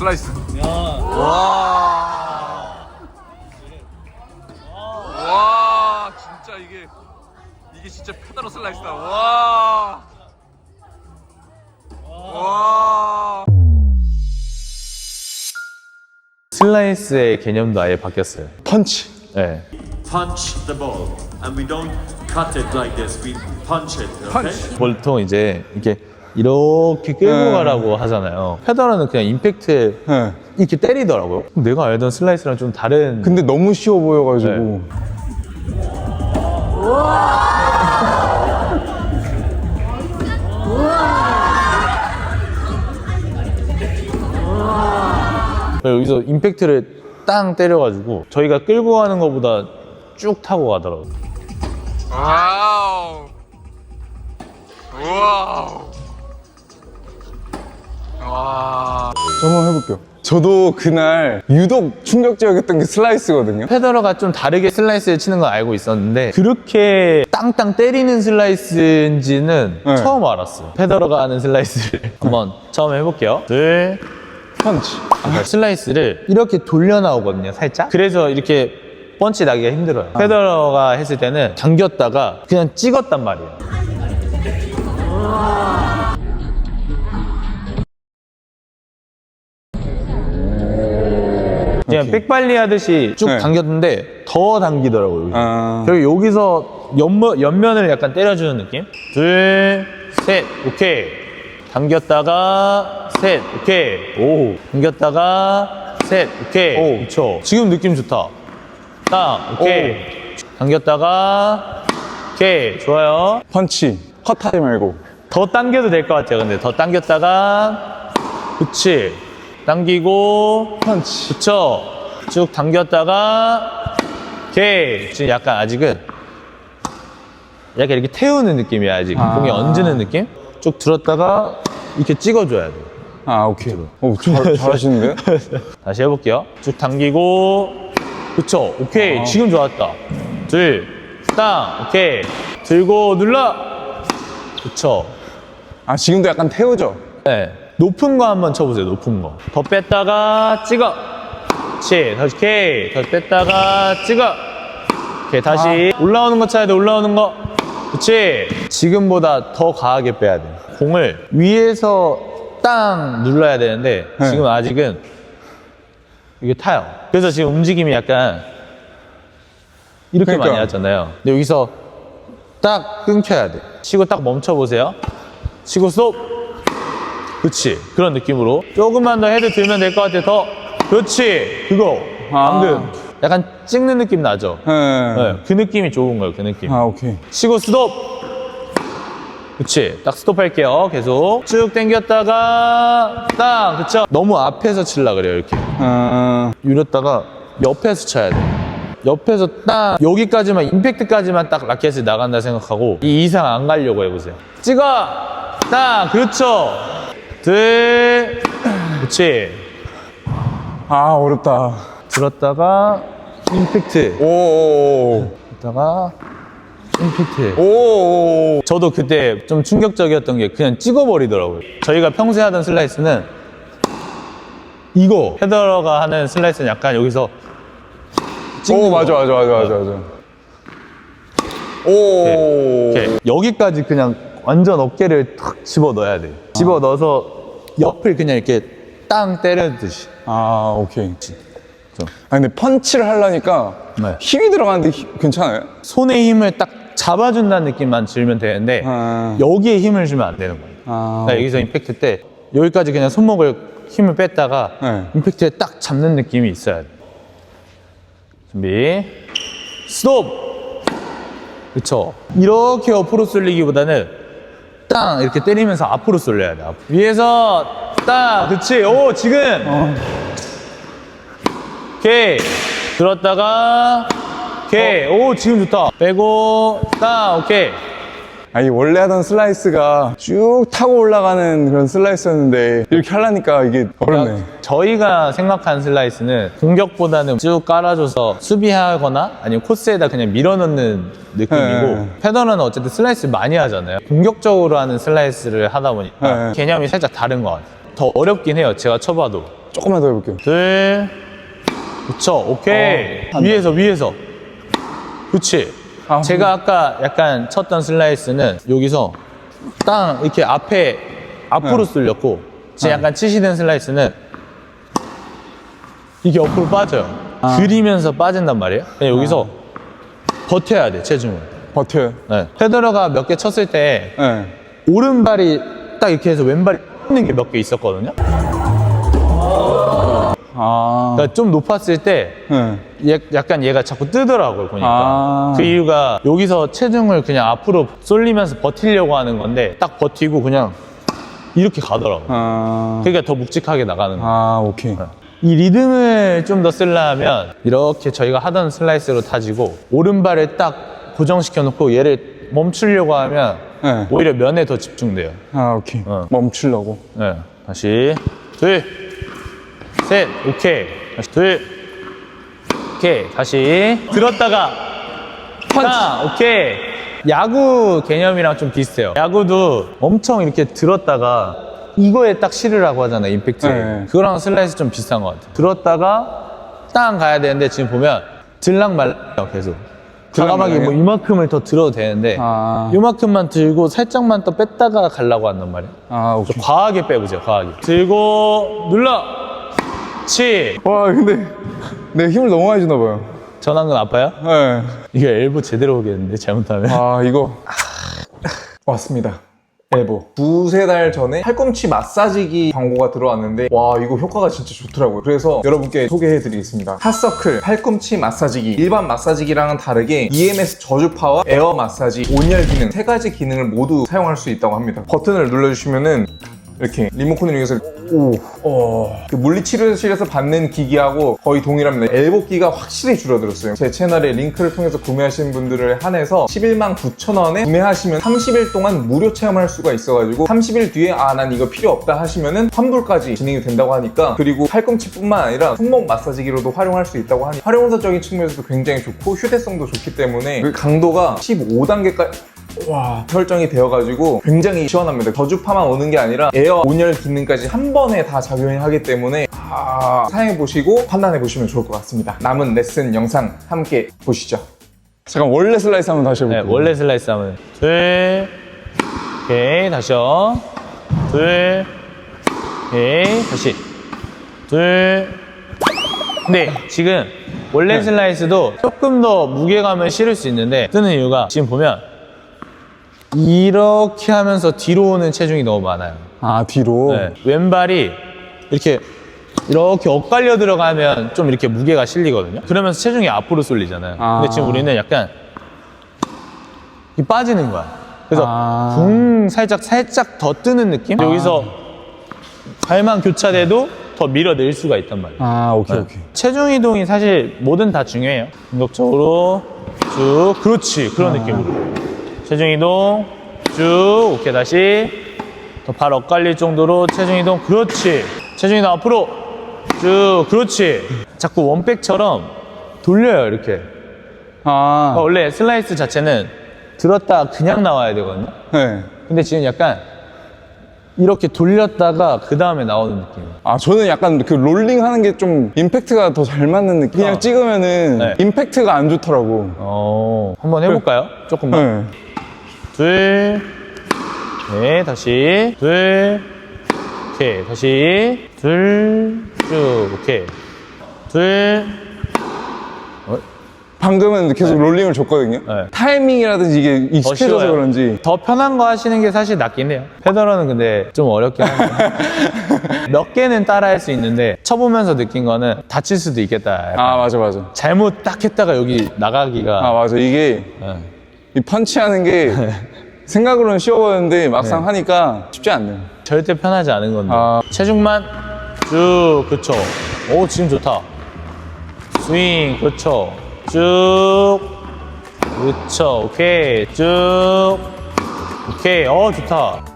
슬라이스. 야. 와. 와, 진짜 이게 이게 진짜 페더러 슬라이스다. 와. 와. 슬라이스의 개념도 아예 바뀌었어요. 펀치. 네. punch the ball and we don't cut it like this we punch it okay 보통 이제 이렇게 이렇게 끌고 네. 가라고 하잖아요. 페더러는 그냥 임팩트에 네. 이렇게 때리더라고요. 내가 알던 슬라이스랑 좀 다른. 근데 너무 쉬워 보여가지고. 여기서 임팩트를 땅 때려가지고 저희가 끌고 가는 것보다 쭉 타고 가더라고요. 와우. 와우. 해볼게요. 저도 그날 유독 충격적이었던 게 슬라이스거든요. 페더러가 좀 다르게 슬라이스를 치는 건 알고 있었는데 그렇게 땅땅 때리는 슬라이스인지는 네. 처음 알았어요. 페더러가 하는 슬라이스를 한번 처음 해볼게요. 둘, 펀치. 그러니까 슬라이스를 이렇게 돌려 나오거든요, 살짝. 그래서 이렇게 펀치 나기가 힘들어요. 페더러가 했을 때는 당겼다가 그냥 찍었단 말이에요. 그냥. 백발리 하듯이 쭉 네. 당겼는데 더 당기더라고요. 여기서. 아. 그리고 여기서 옆면, 옆면을 약간 때려주는 느낌? 둘, 셋, 오케이. 당겼다가, 셋, 오케이. 오. 당겼다가, 셋, 오케이. 오. 그쵸. 지금 느낌 좋다. 딱, 오케이. 당겼다가, 오케이. 좋아요. 펀치. 컷하지 말고. 더 당겨도 될 것 같아요. 근데 더 당겼다가, 그치. 당기고, 펀치. 그쵸. 쭉 당겼다가, 오케이. 지금 약간 아직은, 약간 이렇게 태우는 느낌이야, 아직. 아. 공이 얹는 느낌? 쭉 들었다가, 이렇게 찍어줘야 돼. 아, 오케이. 오, 잘, 잘하시는데요? 다시 해볼게요. 쭉 당기고, 그쵸. 오케이. 아. 지금 좋았다. 둘, 땅, 오케이. 들고 눌러. 그쵸. 아, 지금도 약간 태우죠? 네. 높은 거 한번 쳐보세요, 높은 거. 더 뺐다가 찍어. 그치. 다시, 오케이. 더 뺐다가 찍어. 오케이. 다시. 올라오는 거 쳐야 돼, 올라오는 거. 그치. 지금보다 더 강하게 빼야 돼. 공을 위에서 땅 눌러야 되는데, 네. 지금 아직은 이게 타요. 그래서 지금 움직임이 약간 이렇게 그러니까. 많이 하잖아요. 근데 여기서 딱 끊겨야 돼. 치고 딱 멈춰 보세요. 치고 스톱. 그렇지. 그런 느낌으로. 조금만 더 헤드 들면 될 것 같아. 더. 그렇지. 그거. 아. 방금. 약간 찍는 느낌 나죠? 네. 네. 그 느낌이 좋은 거예요. 그 느낌. 아, 오케이. 치고 스톱. 그렇지. 딱 스톱할게요. 계속. 쭉 당겼다가 딱. 그쵸? 너무 앞에서 칠라 그래요. 이렇게. 아, 유렸다가 옆에서 쳐야 돼. 옆에서 딱 여기까지만 임팩트까지만 딱 라켓이 나간다 생각하고 이 이상 안 가려고 해보세요. 찍어. 딱 그렇죠. 둘. 그렇지. 아, 어렵다. 들었다가 임팩트. 오, 오, 들었다가 임팩트. 오. 오, 오. 저도 그때 좀 충격적이었던 게 그냥 찍어버리더라고요. 저희가 평소에 하던 슬라이스는 이거 헤더러가 하는 슬라이스는 약간 여기서 찍는 오, 거. 맞아, 맞아, 맞아, 맞아, 맞아. 오. 이렇게 여기까지 그냥 완전 어깨를 탁 집어 넣어야 돼. 집어 넣어서 옆을 그냥 이렇게 땅 때려듯이. 아, 오케이. 좀. 아, 근데 펀치를 하려니까 네. 힘이 들어가는데 히- 괜찮아요? 손에 힘을 딱 잡아준다는 느낌만 들면 되는데 아. 여기에 힘을 주면 안 되는 거예요. 아, 그러니까 여기서 임팩트 때 여기까지 그냥 손목을 힘을 뺐다가 네. 임팩트에 딱 잡는 느낌이 있어야 돼. 준비. 스톱! 그쵸. 이렇게 옆으로 쏠리기보다는 땅! 이렇게 때리면서 앞으로 쏠려야 돼. 앞으로. 위에서 땅! 그치. 오, 지금! 오케이. 들었다가, 오케이. 오, 지금 좋다. 빼고, 땅! 오케이. 아니 원래 하던 슬라이스가 쭉 타고 올라가는 그런 슬라이스였는데 이렇게 하려니까 이게 어렵네. 그러니까 저희가 생각한 슬라이스는 공격보다는 쭉 깔아줘서 수비하거나 아니면 코스에다 그냥 밀어넣는 느낌이고 네. 페더러는 어쨌든 슬라이스 많이 하잖아요. 공격적으로 하는 슬라이스를 하다 보니까 네. 개념이 살짝 다른 것 같아요. 더 어렵긴 해요. 제가 쳐봐도. 조금만 더 해볼게요. 둘, 그쵸, 오케이. 위에서, 위에서. 그치. 아, 제가 아까 약간 쳤던 슬라이스는 여기서 땅 이렇게 앞에, 앞으로 네. 쏠렸고, 지금 약간 치시는 슬라이스는 이게 옆으로 빠져요. 아. 들이면서 빠진단 말이에요. 그냥 여기서 버텨야 돼, 체중을. 버텨요. 네. 페더러가 몇 개 쳤을 때 네. 오른발이 딱 이렇게 해서 왼발이 는게 몇 개 있었거든요. 아. 그러니까 좀 높았을 때 네. 얘- 약간 얘가 자꾸 뜨더라고요 보니까 아. 그 이유가 여기서 체중을 그냥 앞으로 쏠리면서 버티려고 하는 건데 딱 버티고 그냥 이렇게 가더라고요 아. 그러니까 더 묵직하게 나가는 거예요 아, 오케이. 이 리듬을 좀 더 쓰려면 이렇게 저희가 하던 슬라이스로 타지고 오른발을 딱 고정시켜 놓고 얘를 멈추려고 하면 네. 오히려 면에 더 집중돼요 아, 오케이. 어. 멈추려고. 네, 다시 둘, 셋, 오케이. 다시 둘, 오케이. 다시 들었다가 하나, 오케이. 야구 개념이랑 좀 비슷해요. 야구도 엄청 이렇게 들었다가 이거에 딱 실으라고 하잖아요, 임팩트. 네. 그거랑 슬라이스 좀 비슷한 것 같아요. 들었다가 땅 가야 되는데 지금 보면 들락 말락해요, 계속. 과감하게 뭐? 이만큼을 더 들어도 되는데 아. 이만큼만 들고 살짝만 더 뺐다가 가려고 한단 말이에요. 아, 오케이. 과하게 빼보세요, 과하게. 들고, 눌러! 치! 와, 근데 내 힘을 너무 많이 주나 봐요. 건 아파요? 네. 이거 엘보 제대로 오겠는데, 잘못하면. 아, 이거. 왔습니다. 엘보. 두세 달 전에 팔꿈치 마사지기 광고가 들어왔는데 와 이거 효과가 진짜 좋더라고요. 그래서 여러분께 소개해드리겠습니다. 핫서클 팔꿈치 마사지기. 일반 마사지기랑은 다르게 EMS 저주파와 에어 마사지, 온열 기능 세 가지 기능을 모두 사용할 수 있다고 합니다. 버튼을 눌러주시면은 이렇게 리모컨을 이용해서 오, 어, 그 물리치료실에서 받는 기기하고 거의 동일합니다. 엘보기가 확실히 줄어들었어요. 제 채널에 링크를 통해서 구매하시는 분들을 한해서 11만 9천 원에 구매하시면 30일 동안 무료 체험할 수가 있어가지고 30일 뒤에 아 난 이거 필요 없다 하시면은 환불까지 진행이 된다고 하니까 그리고 팔꿈치뿐만 아니라 손목 마사지기로도 활용할 수 있다고 하니 활용도적인 측면에서도 굉장히 좋고 휴대성도 좋기 때문에 그 강도가 15단계까지 와 설정이 되어가지고 굉장히 시원합니다 저주파만 오는 게 아니라 에어 온열 기능까지 한 번에 다 작용이 하기 때문에 아, 사용해보시고 판단해보시면 좋을 것 같습니다 남은 레슨 영상 함께 보시죠 잠깐, 원래 슬라이스 한번 다시 네, 해볼게요. 원래 슬라이스 하면. 둘, 오케이, 다시요. 둘, 오케이, 다시. 둘. 근데 지금 원래 네. 슬라이스도 조금 더 무게감을 실을 수 있는데 뜨는 이유가 지금 보면 이렇게 하면서 뒤로 오는 체중이 너무 많아요. 아, 뒤로. 네, 왼발이 이렇게 이렇게 엇갈려 들어가면 좀 이렇게 무게가 실리거든요. 그러면서 체중이 앞으로 쏠리잖아요. 아. 근데 지금 우리는 약간 이 빠지는 거야. 그래서 아. 붕 살짝 살짝 더 뜨는 느낌? 여기서 발만 교차돼도 더 밀어낼 수가 있단 말이에요. 아, 오케이, 네. 오케이. 체중 이동이 사실 뭐든 다 중요해요. 공격적으로 쭉 그렇지 그런 느낌으로 체중 이동 쭉 오케이 다시 더발 엇갈릴 정도로 체중 이동 그렇지 체중 이동 앞으로 쭉 그렇지 자꾸 원백처럼 돌려요 이렇게 아, 그러니까 원래 슬라이스 자체는 들었다 그냥 나와야 되거든요. 네. 근데 지금 약간 이렇게 돌렸다가 그 다음에 나오는 느낌이에요. 아, 저는 약간 그 롤링 하는 게 좀 임팩트가 더 잘 맞는 느낌. 그냥 어. 찍으면은 네. 임팩트가 안 좋더라고. 어, 한번 해볼까요? 조금만. 네. 둘, 네, 다시, 둘, 오케이, 다시, 둘, 쭉, 오케이, 둘, 방금은 계속 롤링을 줬거든요. 네. 타이밍이라든지 이게 더 익숙해져서 쉬워요. 그런지. 더 편한 거 하시는 게 사실 낫긴 해요. 페더러는 근데 좀 어렵긴 한데. 몇 개는 따라 할 수 있는데, 쳐보면서 느낀 거는 다칠 수도 있겠다. 약간. 아, 맞아, 맞아. 잘못 딱 했다가 여기 나가기가. 아, 맞아. 이게 네. 이 펀치하는 게 생각으로는 쉬워 보였는데 막상 네. 하니까 쉽지 않네요. 절대 편하지 않은 건데. 아. 체중만 쭉, 그쵸. 오, 지금 좋다. 스윙, 그렇죠. 쭉, 그렇죠. 오케이. 쭉, 오케이. 어, 좋다.